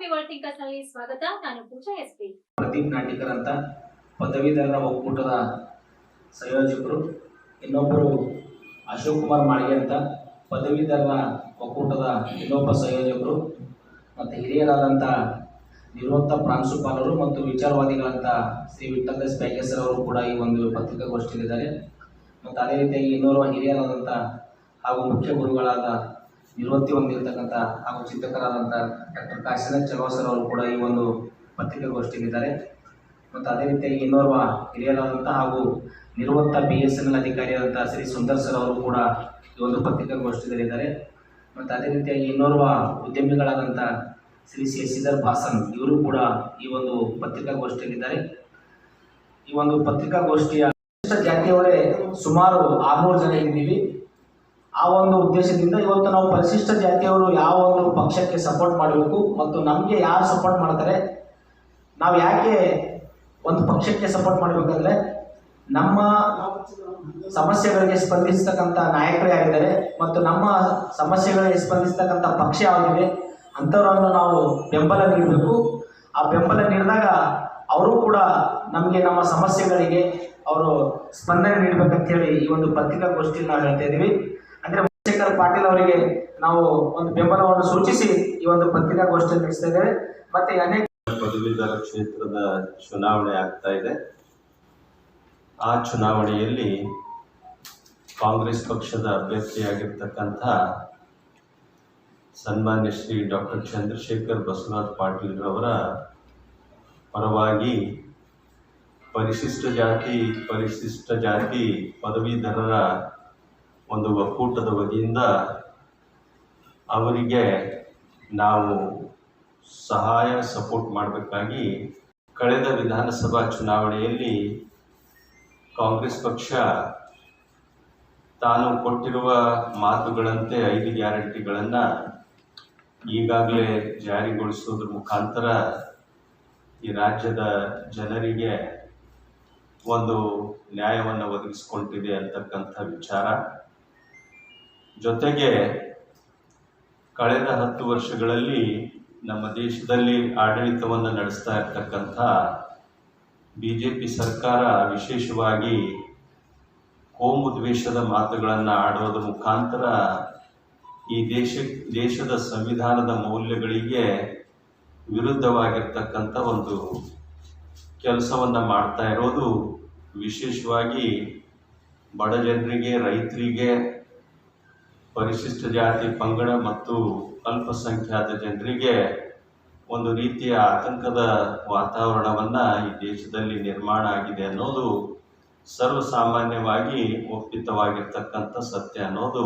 ಭೂಮಿ ವರ್ಲ್ಡ್ ಸ್ವಾಗತ. ನಾನು ಪೂಜಾ ಪ್ರದೀಪ್ ನಾಟಿಕರ್ ಅಂತ ಒಕ್ಕೂಟದ ಸಂಯೋಜಕರು, ಇನ್ನೊಬ್ಬರು ಅಶೋಕ್ ಕುಮಾರ್ ಮಾಳಿಗೆ ಅಂತ ಪದವೀಧರರ ಒಕ್ಕೂಟದ ಇನ್ನೊಬ್ಬ ಸಂಯೋಜಕರು ಮತ್ತು ಹಿರಿಯರಾದಂಥ ನಿವೃತ್ತ ಪ್ರಾಂಶುಪಾಲರು ಮತ್ತು ವಿಚಾರವಾದಿಗಳಂತ ಶ್ರೀ ವಿಠಲ್ ಎಸ್ ಪ್ಯಾಕೇಸರ್ ಅವರು ಕೂಡ ಈ ಒಂದು ಪತ್ರಿಕಾಗೋಷ್ಠಿಯಲ್ಲಿದ್ದಾರೆ. ಮತ್ತು ಅದೇ ರೀತಿಯಾಗಿ ಇನ್ನೋರ್ವ ಹಿರಿಯರಾದಂಥ ಹಾಗೂ ಮುಖ್ಯ ಗುರುಗಳಾದ ನಿವೃತ್ತಿ ಹೊಂದಿರತಕ್ಕಂಥ ಹಾಗೂ ಚಿಂತಕರಾದಂಥ ಡಾಕ್ಟರ್ ಕಾಶಿನಾಥ್ ಚಲವಾಸರ್ ಅವರು ಕೂಡ ಈ ಒಂದು ಪತ್ರಿಕಾಗೋಷ್ಠಿಯಲ್ಲಿದ್ದಾರೆ. ಮತ್ತು ಅದೇ ರೀತಿಯಾಗಿ ಇನ್ನೋರ್ವ ಹಿರಿಯರಾದಂಥ ಹಾಗೂ ನಿವೃತ್ತ ಬಿ ಎಸ್ ಎನ್ ಎಲ್ ಅಧಿಕಾರಿಯಾದಂಥ ಶ್ರೀ ಸುಂದರ್ ಸರ್ ಅವರು ಕೂಡ ಈ ಒಂದು ಪತ್ರಿಕಾಗೋಷ್ಠಿಯಲ್ಲಿದ್ದಾರೆ. ಮತ್ತು ಅದೇ ರೀತಿಯಾಗಿ ಇನ್ನೋರ್ವ ಉದ್ಯಮಿಗಳಾದಂಥ ಶ್ರೀ ಶಶಿಧರ್ ಭಾಸನ್ ಇವರು ಕೂಡ ಈ ಒಂದು ಪತ್ರಿಕಾಗೋಷ್ಠಿಯಲ್ಲಿದ್ದಾರೆ. ಈ ಒಂದು ಪತ್ರಿಕಾಗೋಷ್ಠಿಯ ಜಾತಿಯವರೇ ಸುಮಾರು ಆರುನೂರು ಜನ ಇದ್ದೀವಿ. ಆ ಒಂದು ಉದ್ದೇಶದಿಂದ ಇವತ್ತು ನಾವು ಪರಿಶಿಷ್ಟ ಜಾತಿಯವರು ಯಾವ ಒಂದು ಪಕ್ಷಕ್ಕೆ ಸಪೋರ್ಟ್ ಮಾಡಬೇಕು ಮತ್ತು ನಮಗೆ ಯಾರು ಸಪೋರ್ಟ್ ಮಾಡ್ತಾರೆ, ನಾವು ಯಾಕೆ ಒಂದು ಪಕ್ಷಕ್ಕೆ ಸಪೋರ್ಟ್ ಮಾಡಬೇಕಂದ್ರೆ ನಮ್ಮ ಸಮಸ್ಯೆಗಳಿಗೆ ಸ್ಪಂದಿಸ್ತಕ್ಕಂಥ ನಾಯಕರೇ ಆಗಿದ್ದಾರೆ ಮತ್ತು ನಮ್ಮ ಸಮಸ್ಯೆಗಳಿಗೆ ಸ್ಪಂದಿಸ್ತಕ್ಕಂಥ ಪಕ್ಷ ಯಾವುದಿದೆ ಅಂಥವರನ್ನು ನಾವು ಬೆಂಬಲ ನೀಡಬೇಕು. ಆ ಬೆಂಬಲ ನೀಡಿದಾಗ ಅವರು ಕೂಡ ನಮಗೆ ನಮ್ಮ ಸಮಸ್ಯೆಗಳಿಗೆ ಅವರು ಸ್ಪಂದನೆ ನೀಡಬೇಕಂತೇಳಿ ಈ ಒಂದು ಪತ್ರಿಕಾಗೋಷ್ಠಿಯಲ್ಲಿ ನಾವು ಹೇಳ್ತಾ ಇದ್ದೀವಿ. ಚಂದ್ರಶೇಖರ್ ಪಾಟೀಲ್ ಅವರಿಗೆ ನಾವು ಒಂದು ಬೆಂಬಲವನ್ನು ಸೂಚಿಸಿ ಈ ಒಂದು ಪತ್ರಿಕಾಗೋಷ್ಠಿಯನ್ನು ನಡೆಸ್ತಾ ಮತ್ತೆ ಅನೇಕ ಪದವೀಧರ ಕ್ಷೇತ್ರದ ಚುನಾವಣೆ ಆಗ್ತಾ ಇದೆ. ಆ ಚುನಾವಣೆಯಲ್ಲಿ ಕಾಂಗ್ರೆಸ್ ಪಕ್ಷದ ಅಭ್ಯರ್ಥಿಯಾಗಿರ್ತಕ್ಕಂಥ ಸನ್ಮಾನ್ಯ ಶ್ರೀ ಡಾಕ್ಟರ್ ಚಂದ್ರಶೇಖರ್ ಬಸವರಾಜ್ ಪಾಟೀಲ್ರವರ ಪರವಾಗಿ ಪರಿಶಿಷ್ಟ ಜಾತಿ ಪರಿಶಿಷ್ಟ ಜಾತಿ ಪದವೀಧರರ ಒಂದು ಒಕ್ಕೂಟದ ವತಿಯಿಂದ ಅವರಿಗೆ ನಾವು ಸಹಾಯ, ಸಪೋರ್ಟ್ ಮಾಡಬೇಕಾಗಿ ಕಳೆದ ವಿಧಾನಸಭಾ ಚುನಾವಣೆಯಲ್ಲಿ ಕಾಂಗ್ರೆಸ್ ಪಕ್ಷ ತಾನು ಕೊಟ್ಟಿರುವ ಮಾತುಗಳಂತೆ ಐದು ಗ್ಯಾರಂಟಿಗಳನ್ನು ಈಗಾಗಲೇ ಜಾರಿಗೊಳಿಸೋದ್ರ ಮುಖಾಂತರ ಈ ರಾಜ್ಯದ ಜನರಿಗೆ ಒಂದು ನ್ಯಾಯವನ್ನು ಒದಗಿಸಿಕೊಟ್ಟಿದೆ ಅಂತಕ್ಕಂಥ ವಿಚಾರ. ಜೊತೆಗೆ ಕಳೆದ ಹತ್ತು ವರ್ಷಗಳಲ್ಲಿ ನಮ್ಮ ದೇಶದಲ್ಲಿ ಆಡಳಿತವನ್ನು ನಡೆಸ್ತಾ ಇರ್ತಕ್ಕಂಥ ಬಿ ಜೆ ಪಿ ಸರ್ಕಾರ ವಿಶೇಷವಾಗಿ ಕೋಮು ದ್ವೇಷದ ಮಾತುಗಳನ್ನು ಆಡೋದ್ರ ಮುಖಾಂತರ ಈ ದೇಶ, ದೇಶದ ಸಂವಿಧಾನದ ಮೌಲ್ಯಗಳಿಗೆ ವಿರುದ್ಧವಾಗಿರ್ತಕ್ಕಂಥ ಒಂದು ಕೆಲಸವನ್ನು ಮಾಡ್ತಾ ಇರೋದು ವಿಶೇಷವಾಗಿ ಬಡ ಜನರಿಗೆ, ರೈತರಿಗೆ ಪರಿಶಿಷ್ಟ ಜಾತಿ, ಪಂಗಡ ಮತ್ತು ಅಲ್ಪಸಂಖ್ಯಾತ ಜನರಿಗೆ ಒಂದು ರೀತಿಯ ಆತಂಕದ ವಾತಾವರಣವನ್ನು ಈ ದೇಶದಲ್ಲಿ ನಿರ್ಮಾಣ ಆಗಿದೆ ಅನ್ನೋದು ಸರ್ವಸಾಮಾನ್ಯವಾಗಿ ಒಪ್ಪಿತವಾಗಿರ್ತಕ್ಕಂಥ ಸತ್ಯ ಅನ್ನೋದು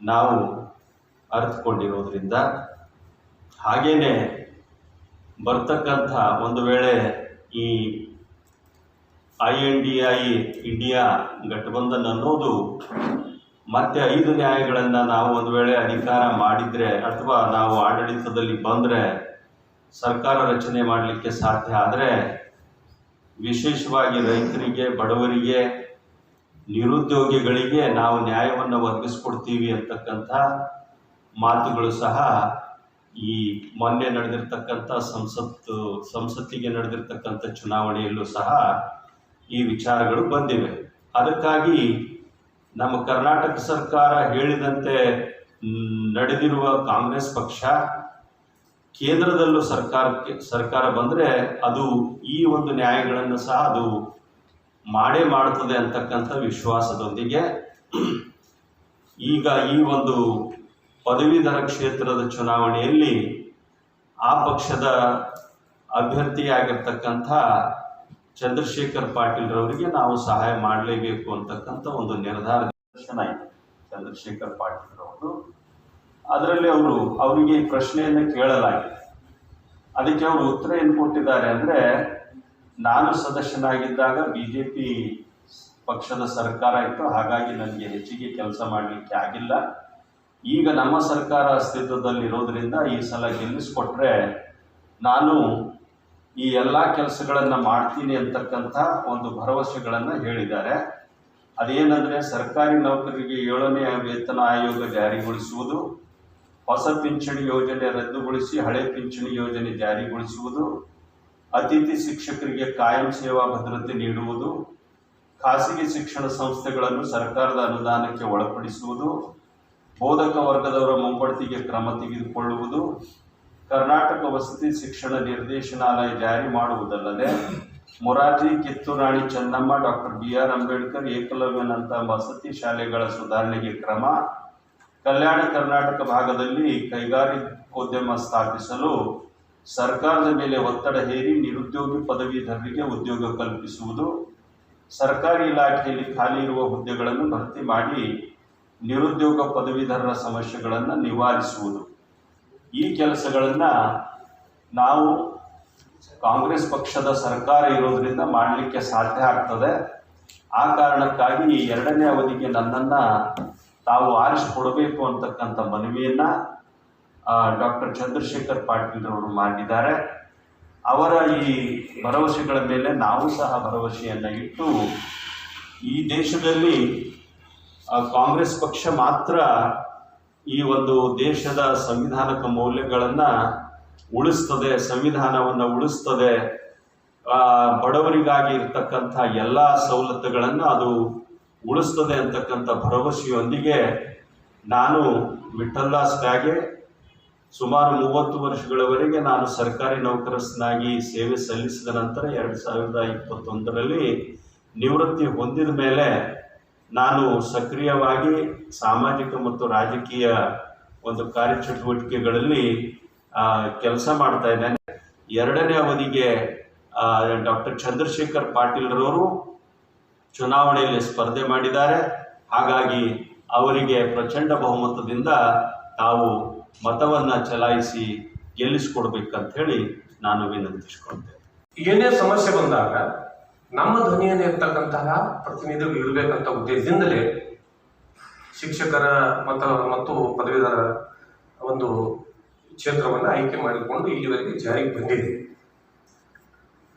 ನಾವು ಅರ್ಥಕೊಂಡಿರೋದ್ರಿಂದ ಹಾಗೇನೆ ಬರ್ತಕ್ಕಂಥ ಒಂದು ವೇಳೆ ಈ I N D I, India gathbandhan ಅನ್ನೋದು ಮತ್ತೆ ಐದು ನ್ಯಾಯಗಳನ್ನು ನಾವು ಒಂದು ವೇಳೆ ಅಧಿಕಾರ ಮಾಡಿದರೆ ಅಥವಾ ನಾವು ಆಡಳಿತದಲ್ಲಿ ಬಂದರೆ ಸರ್ಕಾರ ರಚನೆ ಮಾಡಲಿಕ್ಕೆ ಸಾಧ್ಯ ಆದರೆ ವಿಶೇಷವಾಗಿ ರೈತರಿಗೆ, ಬಡವರಿಗೆ, ನಿರುದ್ಯೋಗಿಗಳಿಗೆ ನಾವು ನ್ಯಾಯವನ್ನು ಒದಗಿಸ್ಕೊಡ್ತೀವಿ ಅಂತಕ್ಕಂಥ ಮಾತುಗಳು ಸಹ ಈ ಮೊನ್ನೆ ನಡೆದಿರ್ತಕ್ಕಂಥ ಸಂಸತ್ತು, ಸಂಸತ್ತಿಗೆ ನಡೆದಿರ್ತಕ್ಕಂಥ ಚುನಾವಣೆಯಲ್ಲೂ ಸಹ ಈ ವಿಚಾರಗಳು ಬಂದಿವೆ. ಅದಕ್ಕಾಗಿ ನಮ್ಮ ಕರ್ನಾಟಕ ಸರ್ಕಾರ ಹೇಳಿದಂತೆ ನಡೆದಿರುವ ಕಾಂಗ್ರೆಸ್ ಪಕ್ಷ ಕೇಂದ್ರದಲ್ಲೂ ಸರ್ಕಾರಕ್ಕೆ ಸರ್ಕಾರ ಬಂದರೆ ಅದು ಈ ಒಂದು ನ್ಯಾಯಗಳನ್ನು ಸಹ ಅದು ಮಾಡೇ ಮಾಡ್ತದೆ ಅಂತಕ್ಕಂಥ ವಿಶ್ವಾಸದೊಂದಿಗೆ ಈಗ ಈ ಒಂದು ಪದವೀಧರ ಕ್ಷೇತ್ರದ ಚುನಾವಣೆಯಲ್ಲಿ ಆ ಪಕ್ಷದ ಅಭ್ಯರ್ಥಿಯಾಗಿರ್ತಕ್ಕಂಥ ಚಂದ್ರಶೇಖರ್ ಪಾಟೀಲ್ರವರಿಗೆ ನಾವು ಸಹಾಯ ಮಾಡಲೇಬೇಕು ಅಂತಕ್ಕಂಥ ಒಂದು ನಿರ್ಧಾರ ದರ್ಶನ ಇದೆ ಚಂದ್ರಶೇಖರ್ ಪಾಟೀಲ್ರವರು. ಅದರಲ್ಲಿ ಅವರು ಅವರಿಗೆ ಪ್ರಶ್ನೆಯನ್ನು ಕೇಳಲಾಗಿದೆ. ಅದಕ್ಕೆ ಅವರು ಉತ್ತರ ಏನು ಕೊಟ್ಟಿದ್ದಾರೆ ಅಂದರೆ, ನಾನು ಸದಸ್ಯನಾಗಿದ್ದಾಗ ಬಿ ಜೆ ಪಿ ಪಕ್ಷದ ಸರ್ಕಾರ ಇತ್ತು, ಹಾಗಾಗಿ ನನಗೆ ಹೆಚ್ಚಿಗೆ ಕೆಲಸ ಮಾಡಲಿಕ್ಕೆ ಆಗಿಲ್ಲ. ಈಗ ನಮ್ಮ ಸರ್ಕಾರ ಅಸ್ತಿತ್ವದಲ್ಲಿರೋದ್ರಿಂದ ಈ ಸಲ ಗೆಲ್ಲಿಸ್ಕೊಟ್ರೆ ನಾನು ಈ ಎಲ್ಲ ಕೆಲಸಗಳನ್ನು ಮಾಡ್ತೀನಿ ಅಂತಕ್ಕಂಥ ಒಂದು ಭರವಸೆಗಳನ್ನು ಹೇಳಿದ್ದಾರೆ. ಅದೇನೆಂದರೆ ಸರ್ಕಾರಿ ನೌಕರರಿಗೆ ಏಳನೇ ವೇತನ ಆಯೋಗ ಜಾರಿಗೊಳಿಸುವುದು, ಹೊಸ ಪಿಂಚಣಿ ಯೋಜನೆ ರದ್ದುಗೊಳಿಸಿ ಹಳೆ ಪಿಂಚಣಿ ಯೋಜನೆ ಜಾರಿಗೊಳಿಸುವುದು, ಅತಿಥಿ ಶಿಕ್ಷಕರಿಗೆ ಕಾಯಂ ಸೇವಾ ಭದ್ರತೆ ನೀಡುವುದು, ಖಾಸಗಿ ಶಿಕ್ಷಣ ಸಂಸ್ಥೆಗಳನ್ನು ಸರ್ಕಾರದ ಅನುದಾನಕ್ಕೆ ಒಳಪಡಿಸುವುದು, ಬೋಧಕ ವರ್ಗದವರ ಮುಂಬಡ್ತಿಗೆ ಕ್ರಮ ತೆಗೆದುಕೊಳ್ಳುವುದು ಕರ್ನಾಟಕ ವಸತಿ ಶಿಕ್ಷಣ ನಿರ್ದೇಶನಾಲಯ ಜಾರಿ ಮಾಡುವುದಲ್ಲದೆ Morarji, Kitturani, Chennamma, doctor B R Ambedkar ಏಕಲವ್ಯನಂಥ ವಸತಿ ಶಾಲೆಗಳ ಸುಧಾರಣೆಗೆ ಕ್ರಮ, ಕಲ್ಯಾಣ ಕರ್ನಾಟಕ ಭಾಗದಲ್ಲಿ ಕೈಗಾರಿಕೋದ್ಯಮ ಸ್ಥಾಪಿಸಲು ಸರ್ಕಾರದ ಮೇಲೆ ಒತ್ತಡ ಹೇರಿ ನಿರುದ್ಯೋಗಿ ಪದವೀಧರರಿಗೆ ಉದ್ಯೋಗ ಕಲ್ಪಿಸುವುದು, ಸರ್ಕಾರಿ ಇಲಾಖೆಯಲ್ಲಿ ಖಾಲಿ ಇರುವ ಹುದ್ದೆಗಳನ್ನು ಭರ್ತಿ ಮಾಡಿ ನಿರುದ್ಯೋಗ ಪದವೀಧರರ ಸಮಸ್ಯೆಗಳನ್ನು ನಿವಾರಿಸುವುದು. ಈ ಕೆಲಸಗಳನ್ನು ನಾವು ಕಾಂಗ್ರೆಸ್ ಪಕ್ಷದ ಸರ್ಕಾರ ಇರೋದರಿಂದ ಮಾಡಲಿಕ್ಕೆ ಸಾಧ್ಯ ಆಗ್ತದೆ. ಆ ಕಾರಣಕ್ಕಾಗಿ ಎರಡನೇ ಅವಧಿಗೆ ನನ್ನನ್ನು ತಾವು ಆರಿಸಿಕೊಡಬೇಕು ಅಂತಕ್ಕಂಥ ಮನವಿಯನ್ನು ಡಾಕ್ಟರ್ ಚಂದ್ರಶೇಖರ್ ಪಾಟೀಲ್ರವರು ಮಾಡಿದ್ದಾರೆ. ಅವರ ಈ ಭರವಸೆಗಳ ಮೇಲೆ ನಾವು ಸಹ ಭರವಸೆಯನ್ನು ಇಟ್ಟು, ಈ ದೇಶದಲ್ಲಿ ಕಾಂಗ್ರೆಸ್ ಪಕ್ಷ ಮಾತ್ರ ಈ ಒಂದು ದೇಶದ ಸಂವಿಧಾನಕ ಮೌಲ್ಯಗಳನ್ನು ಉಳಿಸ್ತದೆ, ಸಂವಿಧಾನವನ್ನು ಉಳಿಸ್ತದೆ. ಬಡವರಿಗಾಗಿ ಇರ್ತಕ್ಕಂಥ ಎಲ್ಲ ಸವಲತ್ತುಗಳನ್ನು ಅದು ಉಳಿಸ್ತದೆ ಅಂತಕ್ಕಂಥ ಭರವಸೆಯೊಂದಿಗೆ ನಾನು ವಿಠಲ್ದಾಸ್ ಬ್ಯಾಗೆ ಸುಮಾರು ಮೂವತ್ತು ವರ್ಷಗಳವರೆಗೆ ನಾನು ಸರ್ಕಾರಿ ನೌಕರಸ್ಥನಾಗಿ ಸೇವೆ ಸಲ್ಲಿಸಿದ ನಂತರ ಎರಡು ಸಾವಿರದ ಇಪ್ಪತ್ತೊಂದರಲ್ಲಿ ನಿವೃತ್ತಿ ಹೊಂದಿದ ಮೇಲೆ ನಾನು ಸಕ್ರಿಯವಾಗಿ ಸಾಮಾಜಿಕ ಮತ್ತು ರಾಜಕೀಯ ಒಂದು ಕಾರ್ಯಚಟುವಟಿಕೆಗಳಲ್ಲಿ ಕೆಲಸ ಮಾಡ್ತಾ ಇದ್ದೇನೆ. ಎರಡನೇ ಅವಧಿಗೆ ಡಾಕ್ಟರ್ ಚಂದ್ರಶೇಖರ್ ಪಾಟೀಲ್ರವರು ಚುನಾವಣೆಯಲ್ಲಿ ಸ್ಪರ್ಧೆ ಮಾಡಿದ್ದಾರೆ. ಹಾಗಾಗಿ ಅವರಿಗೆ ಪ್ರಚಂಡ ಬಹುಮತದಿಂದ ತಾವು ಮತವನ್ನು ಚಲಾಯಿಸಿ ಗೆಲ್ಲಿಸಿಕೊಡ್ಬೇಕಂತ ಹೇಳಿ ನಾನು ವಿನಂತಿಸ್ಕೊಳ್ತೇನೆ. ಏನೇ ಸಮಸ್ಯೆ ಬಂದಾಗ ನಮ್ಮ ಧ್ವನಿಯನ್ನು ಇರ್ತಕ್ಕಂತಹ ಪ್ರತಿನಿಧಿಗಳು ಇರಬೇಕಂತ ಉದ್ದೇಶದಿಂದಲೇ ಶಿಕ್ಷಕರ ಮತ್ತು ಮತ್ತು ಪದವೀಧರ ಒಂದು ಕ್ಷೇತ್ರವನ್ನು ಆಯ್ಕೆ ಮಾಡಿಕೊಂಡು ಇಲ್ಲಿವರೆಗೆ ಜಾರಿಗೆ ಬಂದಿದೆ.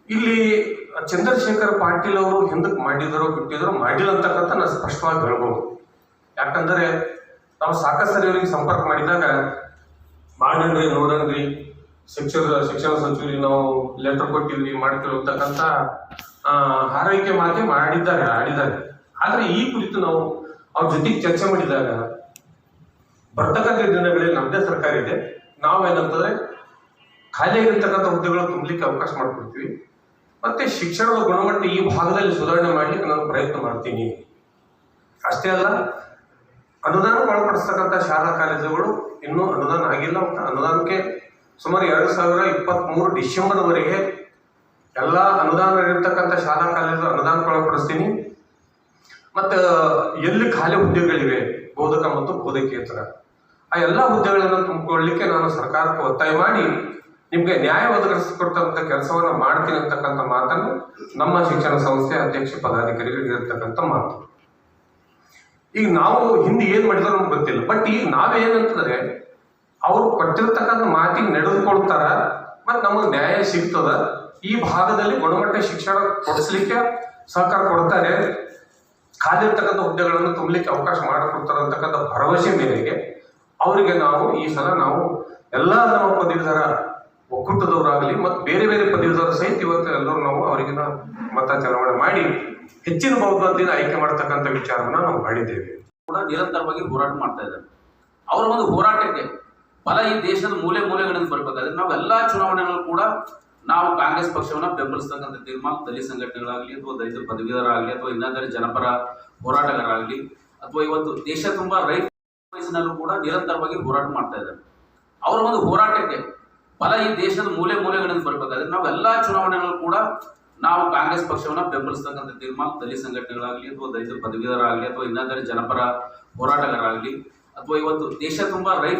ಇಲ್ಲಿ ಚಂದ್ರಶೇಖರ್ ಪಾಟೀಲ್ ಅವರು ಹಿಂದಕ್ಕೆ ಮಾಡಿದರೋ ಬಿಟ್ಟಿದರೋ ಮಾಡಿಲ್ಲ ಅಂತಕ್ಕಂಥ ನಾನು ಸ್ಪಷ್ಟವಾಗಿ ಹೇಳ್ಬೋದು. ಯಾಕಂದರೆ ನಾವು ಸಾಕಷ್ಟು ಸಂಪರ್ಕ ಮಾಡಿದಾಗ ಮಾಡಣ್ರಿ ನೋಡಣ್ರಿ ಶಿಕ್ಷಕ ಶಿಕ್ಷಣ ಸಚಿವರಿಗೆ ನಾವು ಲೆಟರ್ ಕೊಟ್ಟಿದ್ವಿ, ಮಾಡ್ತೀವಿ ಅಂತಕ್ಕಂಥ ಹಾರೈಕೆ ಮಾತೆ ಮಾಡಿದ್ದಾರೆ, ಆಡಿದ್ದಾರೆ. ಆದ್ರೆ ಈ ಕುರಿತು ನಾವು ಅವ್ರ ಜೊತೆಗೆ ಚರ್ಚೆ ಮಾಡಿದಾಗ ಬರ್ತಕ್ಕಂಥ ದಿನಗಳಲ್ಲಿ ನಮ್ಮದೇ ಸರ್ಕಾರ ಇದೆ. ನಾವೇನಂತಂದ್ರೆ ಖಾಲಿಯಾಗಿರ್ತಕ್ಕಂಥ ಹುದ್ದೆಗಳು ತುಂಬಲಿಕ್ಕೆ ಅವಕಾಶ ಮಾಡಿಕೊಡ್ತೀವಿ. ಮತ್ತೆ ಶಿಕ್ಷಣದ ಗುಣಮಟ್ಟ ಈ ಭಾಗದಲ್ಲಿ ಸುಧಾರಣೆ ಮಾಡಲಿಕ್ಕೆ ನಾನು ಪ್ರಯತ್ನ ಮಾಡ್ತೀನಿ. ಅಷ್ಟೇ ಅಲ್ಲ, ಅನುದಾನ ಒಳಪಡಿಸ್ತಕ್ಕಂಥ ಶಾಲಾ ಕಾಲೇಜುಗಳು ಇನ್ನೂ ಅನುದಾನ ಆಗಿಲ್ಲ. ಅನುದಾನಕ್ಕೆ ಸುಮಾರು ಎರಡು ಸಾವಿರ ಇಪ್ಪತ್ತ್ಮೂರು ಡಿಸೆಂಬರ್ವರೆಗೆ ಎಲ್ಲ ಅನುದಾನ ಇರತಕ್ಕಂಥ ಶಾಲಾ ಕಾಲೇಜು ಅನುದಾನ ಒಳಪಡಿಸ್ತೀನಿ ಮತ್ತು, ಎಲ್ಲಿ ಖಾಲಿ ಹುದ್ದೆಗಳಿವೆ? ಬೋಧಕ ಮತ್ತು ಬೋಧಕೇತರ. ಆ ಎಲ್ಲ ಹುದ್ದೆಗಳನ್ನು ತುಂಬಿಕೊಳ್ಳಲಿಕ್ಕೆ ನಾನು ಸರ್ಕಾರಕ್ಕೆ ಒತ್ತಾಯ ಮಾಡಿ, ನಿಮಗೆ ನ್ಯಾಯ ಒದಗಿಸಿಕೊಡ್ತಕ್ಕಂಥ ಕೆಲಸವನ್ನು ಮಾಡ್ತೀನಿ ಅಂತಕ್ಕಂಥ ಮಾತನ್ನು ನಮ್ಮ ಶಿಕ್ಷಣ ಸಂಸ್ಥೆ ಅಧ್ಯಕ್ಷ ಪದಾಧಿಕಾರಿಗಳಿಗೆ ಇರತಕ್ಕಂಥ ಮಾತು. ಈಗ ನಾವು ಹಿಂದೆ ಏನು ಮಾಡಿದ್ರು ನಮ್ಗೆ ಗೊತ್ತಿಲ್ಲ. ಬಟ್ ಈಗ ನಾವೇನಂತಂದ್ರೆ ಅವ್ರು ಕೊಟ್ಟಿರ್ತಕ್ಕಂಥ ಮಾತಿಗೆ ನಡೆದುಕೊಳ್ತಾರ ಮತ್ತು ನಮಗೆ ನ್ಯಾಯ ಸಿಗ್ತದ. ಈ ಭಾಗದಲ್ಲಿ ಗುಣಮಟ್ಟ ಶಿಕ್ಷಣ ಕೊಡಿಸ್ಲಿಕ್ಕೆ ಸಹಕಾರ ಕೊಡ್ತಾರೆ. ಖಾಲಿರ್ತಕ್ಕಂಥ ಹುದ್ದೆಗಳನ್ನು ತುಂಬಲಿಕ್ಕೆ ಅವಕಾಶ ಮಾಡಿಕೊಡ್ತಾರೆ ಅಂತಕ್ಕಂಥ ಭರವಸೆ ಮೇರೆಗೆ ಅವರಿಗೆ ನಾವು ಈ ಸಲ ನಾವು ಎಲ್ಲ ನಮ್ಮ ಪದವೀಧರ ಒಕ್ಕೂಟದವರಾಗಲಿ ಮತ್ತು ಬೇರೆ ಬೇರೆ ಪದವೀಧರ ಸಹಿತ ಇವತ್ತು ಎಲ್ಲರೂ ನಾವು ಅವರಿಗೆ ಮತ ಚಲಾವಣೆ ಮಾಡಿ ಹೆಚ್ಚಿನ ಬಹುಮತದಿಂದ ಆಯ್ಕೆ ಮಾಡ್ತಕ್ಕಂಥ ವಿಚಾರವನ್ನು ನಾವು ಮಾಡಿದ್ದೇವೆ. ಕೂಡ ನಿರಂತರವಾಗಿ ಹೋರಾಟ ಮಾಡ್ತಾ ಇದ್ದಾರೆ. ಅವರ ಒಂದು ಹೋರಾಟಕ್ಕೆ ಫಲ ಈ ದೇಶದ ಮೂಲೆ ಮೂಲೆಗಳಿಂದ ಬರ್ಬೇಕಾದ್ರೆ ನಾವು ಎಲ್ಲಾ ಚುನಾವಣೆಗಳು ಕೂಡ ನಾವು ಕಾಂಗ್ರೆಸ್ ಪಕ್ಷವನ್ನ ಬೆಂಬಲಿಸ್ತಕ್ಕಂಥ ತೀರ್ಮಾನ, ದಲಿತ ಸಂಘಟನೆಗಳಾಗಲಿ ಅಥವಾ ದಲಿತ ಪದವೀಧರಾಗಲಿ ಅಥವಾ ಇನ್ನೊಂದರೆ ಜನಪರ ಹೋರಾಟಗಾರರಾಗಲಿ ಅಥವಾ ಇವತ್ತು ದೇಶ ತುಂಬಾ ರೈತ ವಯಸ್ಸಿನಲ್ಲೂ ಕೂಡ ನಿರಂತರವಾಗಿ ಹೋರಾಟ ಮಾಡ್ತಾ ಇದ್ದಾರೆ. ಅವರ ಒಂದು ಹೋರಾಟಕ್ಕೆ ಫಲ ಈ ದೇಶದ ಮೂಲೆ ಮೂಲೆಗಳಿಂದ ಬರ್ಬೇಕಾದ್ರೆ ನಾವು ಎಲ್ಲಾ ಚುನಾವಣೆಗಳು ಕೂಡ ನಾವು ಕಾಂಗ್ರೆಸ್ ಪಕ್ಷವನ್ನ ಬೆಂಬಲಿಸ್ತಕ್ಕಂಥ ತೀರ್ಮಾನ, ದಲಿತ ಸಂಘಟನೆಗಳಾಗಲಿ ಅಥವಾ ದಲಿತ ಪದವೀಧರಾಗಲಿ ಅಥವಾ ಇನ್ನೊಂದರೆ ಜನಪರ ಹೋರಾಟಗಾರರಾಗಲಿ ಅಥವಾ ಇವತ್ತು ದೇಶ ತುಂಬಾ ರೈತ